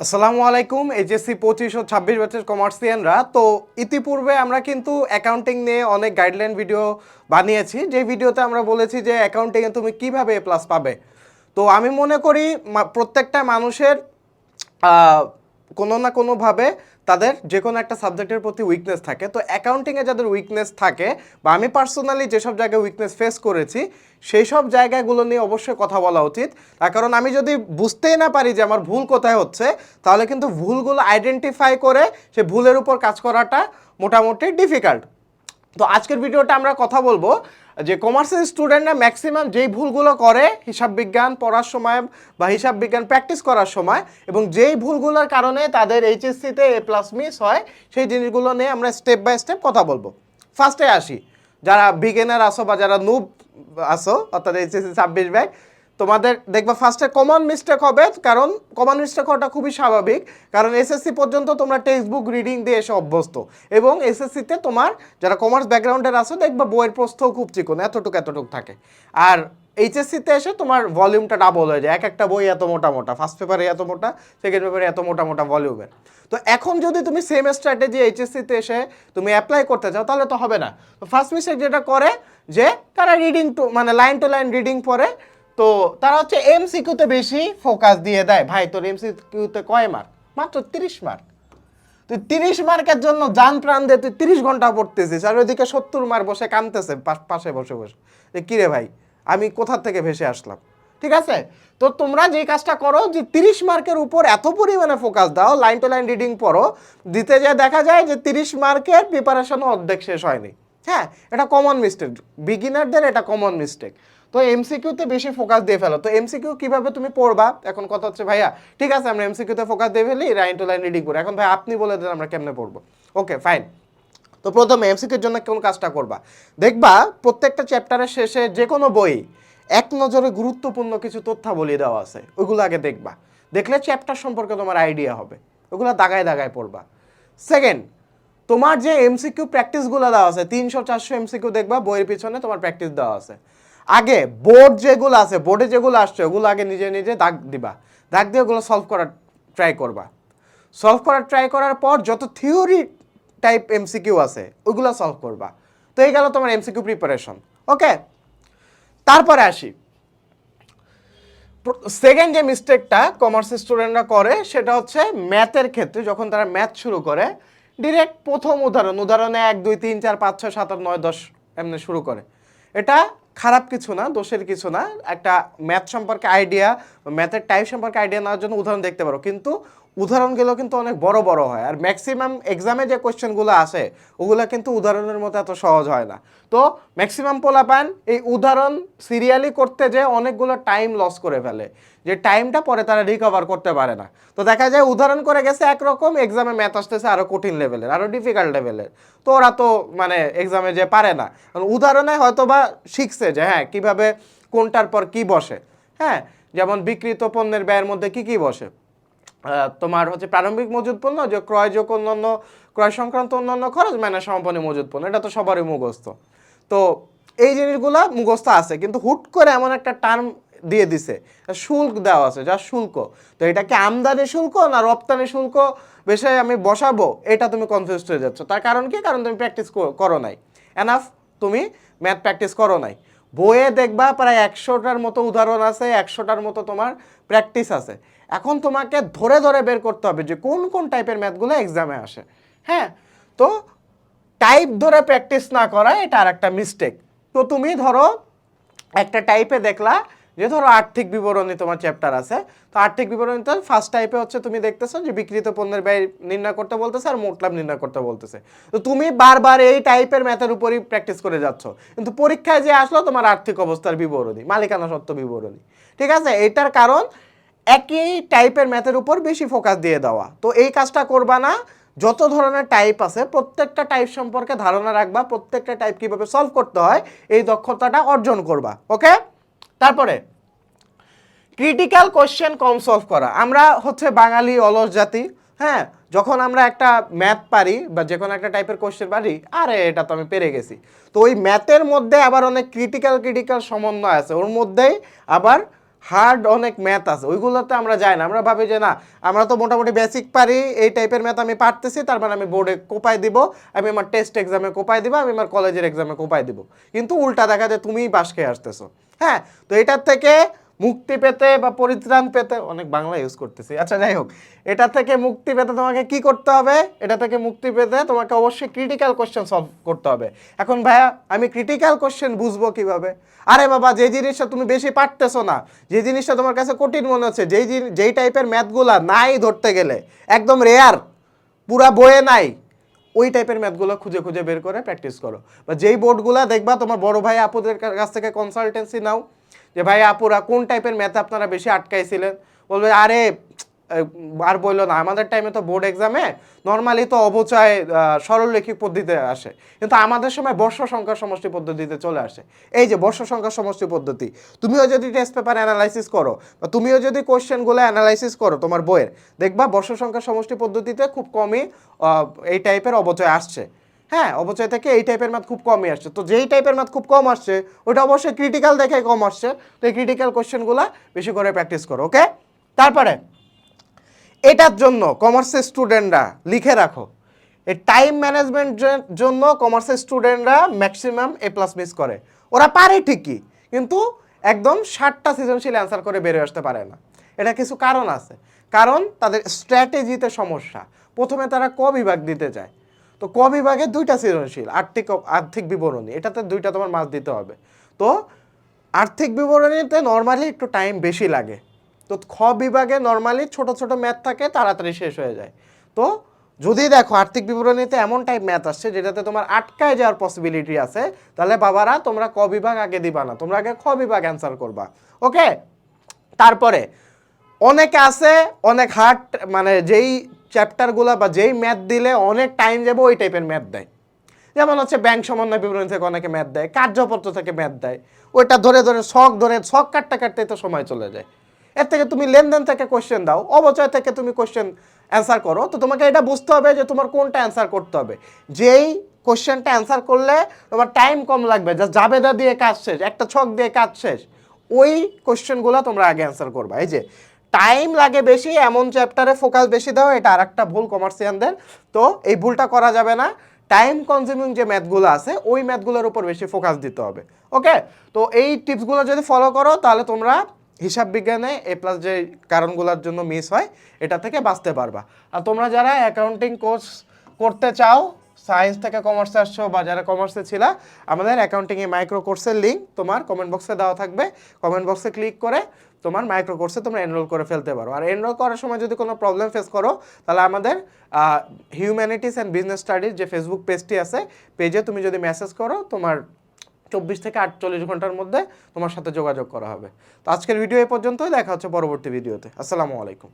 আসসালামু আলাইকুম এইচএসসি পঁচিশ ও ছাব্বিশ ব্যাচের কমার্সিয়ানরা তো ইতিপূর্বে আমরা কিন্তু অ্যাকাউন্টিং নিয়ে অনেক গাইডলাইন ভিডিও বানিয়েছি। যে ভিডিওতে আমরা বলেছি যে অ্যাকাউন্টিংয়ে তুমি কীভাবে এ প্লাস পাবে। তো আমি মনে করি প্রত্যেকটা মানুষের কোনো না কোনোভাবে তাদের যে কোনো একটা সাবজেক্টের প্রতি উইকনেস থাকে। তো অ্যাকাউন্টিংয়ে যাদের উইকনেস থাকে বা আমি পার্সোনালি যেসব জায়গায় উইকনেস ফেস করেছি সেই সব জায়গাগুলো নিয়ে অবশ্যই কথা বলা উচিত। তার কারণ আমি যদি বুঝতেই না পারি যে আমার ভুল কোথায় হচ্ছে, তাহলে কিন্তু ভুলগুলো আইডেন্টিফাই করে সে ভুলের উপর কাজ করাটা মোটামুটি ডিফিকাল্ট তো আজকের ভিডিওটা আমরা কথা বলব যে কমার্সের স্টুডেন্টরা ম্যাক্সিমাম যেই ভুলগুলো করে হিসাব বিজ্ঞান পড়ার সময় বা হিসাব বিজ্ঞান প্র্যাকটিস করার সময় এবং যেই ভুলগুলোর কারণে তাদের এইচএসসিতে এ প্লাস মিস হয়, সেই জিনিসগুলো নিয়ে আমরা স্টেপ বাই স্টেপ কথা বলব। ফার্স্টে আসি। যারা বিজ্ঞানের আসো বা যারা নুব আসো অর্থাৎ এইচএসসি ছাব্বিশ ব্যাগ তোমাদের দেখবা ফার্স্টে কমন মিস্টেক হবে, কারণ কমন মিস্টেক হওয়াটা খুবই স্বাভাবিক। কারণ এসএসসি পর্যন্ত তোমরা টেক্সট বুক রিডিং দিয়ে এসে অভ্যস্ত। এবং এসএসসিতে তোমার যারা কমার্স ব্যাকগ্রাউন্ডের আছো, দেখবা বইয়ের প্রস্থও খুব চিকন, এতটুকু এতটুকু থাকে। আর এইচএসসিতে এসে তোমার ভলিউমটা ডাবল হয়ে যায়। এক একটা বই এত মোটা মোটা ফার্স্ট পেপারে এত মোটা সেকেন্ড পেপারে এত মোটা মোটা ভলিউমের তো এখন যদি তুমি সেম স্ট্র্যাটেজি এইচএসসিতে এসে তুমি অ্যাপ্লাই করতে চাও, তাহলে তো হবে না। তো ফার্স্ট মিস্টেক যেটা করে, যে তারা রিডিং টু মানে লাইন টু লাইন রিডিং পড়ে তো তারা হচ্ছে এমসিকিউতে বেশি ফোকাস দিয়ে দেয়। ভাই, তোর এমসিকিউতে কয় মার্ক মাত্র তিরিশ মার্ক তুই তিরিশ মার্কের জন্য যান প্রাণ দিয়ে তুই তিরিশ ঘণ্টা পড়তেছিস আর ওইদিকে সত্তর মার্ক বসে কানতেছে, পাশে বসে বসে। যে কিরে ভাই, আমি কোথা থেকে ভেসে আসলাম? ঠিক আছে? তো তোমরা যে কাজটা করো যে তিরিশ মার্কের উপর এত পরিমাণে ফোকাস দাও লাইন টু লাইন রিডিং পড়ো, দিতে যায় দেখা যায় যে তিরিশ মার্কের প্রিপারেশনও অর্ধেক শেষ হয়নি। হ্যাঁ এটা কমন মিস্টেক বিগিনারদের এটা কমন মিস্টেক তো এমসিকিউতে বেশি ফোকাস দিয়ে ফেলো। তো এমসিকিউ কীভাবে তুমি পড়বা? এখন কথা হচ্ছে, ভাইয়া, ঠিক আছে, আমরা এমসিকিউতে ফোকাস দিয়ে ফেলি লাইন টু লাইন রিডিং করি। এখন ভাই আপনি বলে দেন আমরা কেমনে পড়ব? ওকে ফাইন তো প্রথমে এমসিকিউর জন্য কোন কাজটা করবা? দেখবা, প্রত্যেকটা চ্যাপ্টারের শেষে যে কোনো বই, এক নজরে গুরুত্বপূর্ণ কিছু তথ্যাবলী দেওয়া আছে। ওইগুলো আগে দেখবা। দেখলে চ্যাপ্টার সম্পর্কে তোমার আইডিয়া হবে। ওগুলো দাগায় দাগায় পড়বা। সেকেন্ড তোমার যে এমসিকিউ প্র্যাকটিসগুলো দেওয়া আছে, তিনশো চারশো এমসিকিউ দেখবা, বইয়ের পিছনে তোমার প্র্যাকটিস দেওয়া আছে। আগে বোর্ড যেগুলো আছে বোর্ডে যেগুলো আসছে, ওগুলো আগে নিজে নিজে দাগ দিবা। দাগ দিয়ে ওগুলো সলভ করার ট্রাই করবা। সলভ করার ট্রাই করার পর যত থিওরি টাইপ এমসিকিউ আছে, ওগুলো সলভ করবা। তো এই গেল তোমার এমসিকিউ প্রিপারেশন ওকে তারপরে আসি। সেকেন্ড যে মিস্টেকটা কমার্স স্টুডেন্টরা করে, সেটা হচ্ছে ম্যাথের ক্ষেত্রে যখন তারা ম্যাথ শুরু করে ডিরেক্ট প্রথম উদাহরণ, উদাহরণে এক, দুই, তিন, চার, পাঁচ, ছয়, সাত, আট, নয়, দশ, এমনি শুরু করে। এটা খারাপ কিছু না, দোষের কিছু না। একটা ম্যাথ সম্পর্কে আইডিয়া ম্যাথের টাইপ সম্পর্কে আইডিয়া নেওয়ার জন্য উদাহরণ দেখতে পারো। কিন্তু উদাহরণগুলো কিন্তু অনেক বড় বড় হয়। আর ম্যাক্সিমাম এক্সামে যে কোয়েশ্চেনগুলো আসে, ওগুলো কিন্তু উদাহরণের মতো এত সহজ হয় না। তো ম্যাক্সিমাম পোলাপান এই উদাহরণ সিরিয়ালি করতে যে অনেকগুলো টাইম লস করে ফেলে। যে টাইমটা পরে তারা রিকভার করতে পারে না। তো দেখা যায় উদাহরণ করে গেছে একরকম এক্সামে ম্যাথ আসতেছে আরও কঠিন লেভেলের আরও ডিফিকাল্ট লেভেলের তো ওরা তো মানে এক্সামে যে পারে না। উদাহরণে হয়তো বা শিখছে যে হ্যাঁ কীভাবে কোনটার পর কি বসে। হ্যাঁ যেমন বিকৃত পণ্যের ব্যয়ের মধ্যে কি কি বসে। তোমার হচ্ছে প্রারম্ভিক মজুদ পণ্য, যে ক্রয়যোগ অন্যান্য, ক্রয় সংক্রান্ত অন্যান্য খরচ মানে সমাপনী মজুদ পণ্য। এটা তো সবারই মুখস্থ। তো এই জিনিসগুলো মুখস্থ আছে, কিন্তু হুট করে এমন একটা টার্ম দিয়ে দিছে শুল্ক দেওয়া আছে, যা শুল্ক। তো এটা কি আমদানি শুল্ক না রপ্তানি শুল্ক বিষয়ে আমি বসাবো, এটা তুমি কনফিউজ হয়ে যাচ্ছ। তার কারণ কি? কারণ তুমি প্র্যাকটিস করো নাই। এনাফ তুমি ম্যাথ প্র্যাকটিস করো নাই। বইয়ে দেখবা প্রায় একশোটার মতো উদাহরণ আছে, একশোটার মতো তোমার প্র্যাকটিস আছে। এখন তোমাকে ধরে ধরে বের করতে হবে যে কোন কোন টাইপের ম্যাথগুলো এক্সামে আসে। হ্যাঁ? তো টাইপ ধরে প্র্যাকটিস না করা, এটা আর একটা মিস্টেক তো তুমি ধরো একটা টাইপে দেখলা যে ধরো আর্থিক বিবরণী তোমার চ্যাপ্টার আছে, তো আর্থিক বিবরণীতে ফার্স্ট টাইপে হচ্ছে তুমি দেখতেছো যে বিক্রিত পণ্যের ব্যয় নির্ণয় করতে বলতেছে আর মোট লাভ নির্ণয় করতে বলতেছে। তো তুমি বারবার এই টাইপের ম্যাথের উপরই প্র্যাকটিস করে যাচ্ছ। কিন্তু পরীক্ষায় যে আসলো তোমার আর্থিক অবস্থার বিবরণী, মালিকানা সত্ত্ব বিবরণী। ঠিক আছে? এটার কারণ একই টাইপের ম্যাথের উপর বেশি ফোকাস দিয়ে দেওয়া। তো এই কাজটা করবা না। যত ধরনের টাইপ আছে, প্রত্যেকটা টাইপ সম্পর্কে ধারণা রাখবা, প্রত্যেকটা টাইপ কীভাবে সলভ করতে হয়, এই দক্ষতাটা অর্জন করবা। ওকে তারপরে ক্রিটিক্যাল কোশ্চেন কম সলভ করা। আমরা হচ্ছে বাঙালি অলস জাতি হ্যাঁ? যখন আমরা একটা ম্যাথ পারি বা যে কোনো একটা টাইপের কোশ্চেন পারি, আরে, এটা তো আমি পেরে গেছি। তো ওই ম্যাথের মধ্যে আবার অনেক ক্রিটিক্যাল ক্রিটিক্যাল সমন্বয় আছে। ওর মধ্যেই আবার হার্ড অনেক ম্যাথ আছে। ওইগুলোতে আমরা যাই না। আমরা ভাবি যে না, আমরা তো মোটামুটি বেসিক পারি, এই টাইপের ম্যাথ আমি পারতেছি, তার মানে আমি বোর্ডে কোপায় দিব, আমি আমার টেস্ট এক্সামে কোপায় দিব, আমি আমার কলেজের এক্সামে কোপায় দিব। কিন্তু উল্টা দেখা যায় তুমিই বাস খেয়ে আসতেছো। হ্যাঁ? তো এটার থেকে মুক্তি পেতে বা পরিত্রাণ পেতে, অনেক বাংলা ইউজ করতেছি। আচ্ছা যাই হোক, এটা থেকে মুক্তি পেতে তোমাকে কি করতে হবে? এটা থেকে মুক্তি পেতে তোমাকে অবশ্যই ক্রিটিক্যাল কোশ্চেন সলভ করতে হবে। এখন ভাইয়া, আমি ক্রিটিক্যাল কোশ্চেন বুঝব কীভাবে? আরে বাবা, যে জিনিসটা তুমি বেশি পারতেছো না, যে জিনিসটা তোমার কাছে কঠিন মনে হচ্ছে, যেই জিনি- যেই টাইপের ম্যাথগুলা নাই ধরতে গেলে, একদম রেয়ার পুরা বইয়ে নাই, ওই টাইপের ম্যাথগুলো খুঁজে খুঁজে বের করে প্র্যাকটিস করো। বা যেই বোর্ডগুলো দেখবা, তোমার বড় ভাই আপুদের কাছ থেকে কনসালটেন্সি নাও যে, ভাই আপুরা, কোন টাইপের ম্যাথ আপনারা বেশি আটকাইছিলেন? বলবে, আরে আর বলল না, আমাদের টাইমে তো বোর্ড এক্সামে নর্মালি তো অবচয় সরলরৈখিক পদ্ধতিতে আসে। কিন্তু আমাদের সময় বর্ষ সংখ্যা সমষ্টি পদ্ধতিতে চলে আসে। এই যে, বর্ষ সংখ্যা সমষ্টি পদ্ধতি, তুমিও যদি টেস্ট পেপার অ্যানালাইসিস করো বা তুমিও যদি কোশ্চেনগুলো অ্যানালাইসিস করো তোমার বইয়ের, দেখবা বর্ষ সংখ্যা সমষ্টি পদ্ধতিতে খুব কমই এই টাইপের অবচয় আসছে। হ্যাঁ অবচয় থেকে এই টাইপের ম্যাথ খুব কমই আসছে। তো যেই টাইপের ম্যাথ খুব কম আসছে, ওটা অবশ্যই ক্রিটিক্যাল দেখে কম আসছে। তো এই ক্রিটিক্যাল কোশ্চেনগুলো বেশি করে প্র্যাকটিস করো ওকে তারপরে, এটার জন্য কমার্সের স্টুডেন্টরা লিখে রাখো। এই টাইম ম্যানেজমেন্টের জন্য কমার্সের স্টুডেন্টরা ম্যাক্সিমাম এ প্লাস মিস করে। ওরা পারে ঠিকই, কিন্তু একদম ষাটটা সৃজনশীল অ্যান্সার করে বেরিয়ে আসতে পারে না। এটা কিছু কারণ আছে। কারণ তাদের স্ট্র্যাটেজিতে সমস্যা। প্রথমে তারা ক বিভাগ দিতে চায় তো ক বিভাগে দুইটা সৃজনশীল, আর্থিক আর্থিক বিবরণী, এটাতে দুইটা তোমার মাস দিতে হবে। তো আর্থিক বিবরণীতে নর্মালি একটু টাইম বেশি লাগে। তো খ বিভাগে নর্মালি ছোট ছোট ম্যাথ থাকে, তাড়াতাড়ি শেষ হয়ে যায়। তো যদি দেখো আর্থিক বিবরণীতে এমন টাইপ ম্যাথ আসছে, যেটাতে তোমার আটকায় যাওয়ার পসিবিলিটি আছে, তাহলে বাবারা তোমরা ক বিভাগ আগে দিবা না, তোমরা আগে খ বিভাগ অ্যান্সার করবা। ওকে তারপরে, অনেকে আছে, অনেক হার্ড মানে যেই চ্যাপ্টারগুলো বা যেই ম্যাথ দিলে অনেক টাইম যাবে, ওই টাইপের ম্যাথ দেয়। যেমন হচ্ছে ব্যাংক সমন্বয় বিবরণী থেকে অনেকে ম্যাথ দেয়, কার্যপত্র থেকে ম্যাথ দেয়। ওইটা ধরে ধরে শখ ধরে, শখ কাটতে কাটতে তো সময় চলে যায়। এর থেকে তুমি লেনদেন থেকে কোশ্চেন দাও, অবচয় থেকে তুমি কোশ্চেন অ্যান্সার করো, তো তোমাকে এটা বুঝতে হবে যে তোমার কোনটা অ্যান্সার করতে হবে। যেই কোশ্চেনটা অ্যান্সার করলে তোমার টাইম কম লাগবে যা জাবেদা দিয়ে কাজ শেষ, একটা ছক দিয়ে কাজ শেষ, ওই কোশ্চেনগুলো তোমরা আগে অ্যান্সার করবা। এই যে টাইম লাগে বেশি, এমন চ্যাপ্টারে ফোকাস বেশি দাও, এটা আর একটা ভুল কমার্সিয়ানদের তো এই ভুলটা করা যাবে না। টাইম কনজিউমিং যে ম্যাথগুলো আছে, ওই ম্যাথগুলোর উপর বেশি ফোকাস দিতে হবে। ওকে তো এই টিপসগুলো যদি ফলো করো, তাহলে তোমরা হিসাব বিজ্ঞানে এ প্লাস যে কারণগুলোর জন্য মিস হয়, এটা থেকে বাঁচতে পারবা। আর তোমরা যারা অ্যাকাউন্টিং কোর্স করতে চাও সায়েন্স থেকে কমার্সে আসছো বা যারা কমার্সে ছিল, আমাদের অ্যাকাউন্টিংয়ে মাইক্রো কোর্সের লিঙ্ক তোমার কমেন্ট বক্সে দেওয়া থাকবে। কমেন্ট বক্সে ক্লিক করে তোমার মাইক্রো কোর্সে তোমরা এনরোল করে ফেলতে পারো। আর এনরোল করার সময় যদি কোনো প্রবলেম ফেস করো, তাহলে আমাদের হিউম্যানিটিস অ্যান্ড বিজনেস স্টাডিজ যে ফেসবুক পেজটি আছে পেজে তুমি যদি মেসেজ করো, তোমার চব্বিশ থেকে আটচল্লিশ ঘণ্টার মধ্যে তোমার সাথে যোগাযোগ করা হবে। তো আজকের ভিডিও এ পর্যন্তই, দেখা হচ্ছে পরবর্তী ভিডিওতে আসসালামু আলাইকুম।